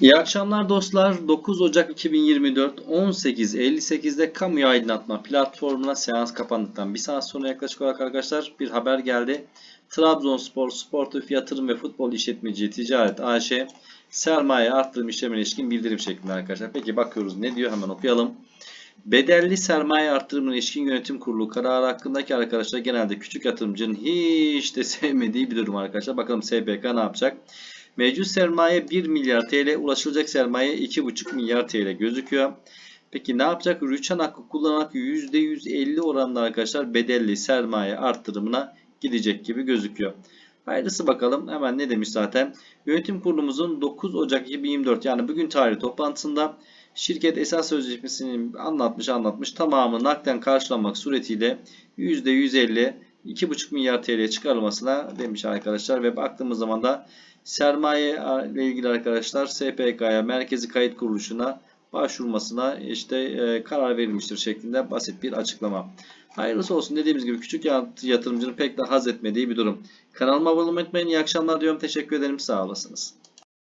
İyi akşamlar dostlar. 9 Ocak 2024 18.58'de kamuya aydınlatma platformuna seans kapandıktan bir saat sonra yaklaşık olarak arkadaşlar bir haber geldi. Trabzonspor Sportif Yatırım ve Futbol İşletmeci Ticaret AŞ sermaye arttırım işlemine ilişkin bildirim şeklinde arkadaşlar. Peki bakıyoruz ne diyor hemen okuyalım. Bedelli sermaye arttırımına ilişkin yönetim kurulu kararı hakkındaki arkadaşlar genelde küçük yatırımcının hiç de sevmediği bir durum arkadaşlar. Bakalım SPK ne yapacak? Mevcut sermaye 1 milyar TL, ulaşılacak sermaye 2,5 milyar TL gözüküyor. Peki ne yapacak? Rüçhan hakkı kullanarak %150 oranında arkadaşlar bedelli sermaye arttırımına gidecek gibi gözüküyor. Hayırlısı bakalım. Hemen ne demiş zaten? Yönetim kurulumuzun 9 Ocak 2024 yani bugün tarih toplantısında şirket esas sözleşmesini anlatmış anlatmış tamamı nakden karşılanmak suretiyle %150 2,5 milyar TL çıkarılmasına demiş arkadaşlar ve baktığımız zaman da sermaye ile ilgili arkadaşlar SPK'ya merkezi kayıt kuruluşuna başvurmasına işte e, karar verilmiştir şeklinde basit bir açıklama. Hayırlısı olsun dediğimiz gibi küçük yatırımcının pek de haz etmediği bir durum. Kanalıma abone olmayı unutmayın. İyi akşamlar diyorum. Teşekkür ederim. Sağ olasınız.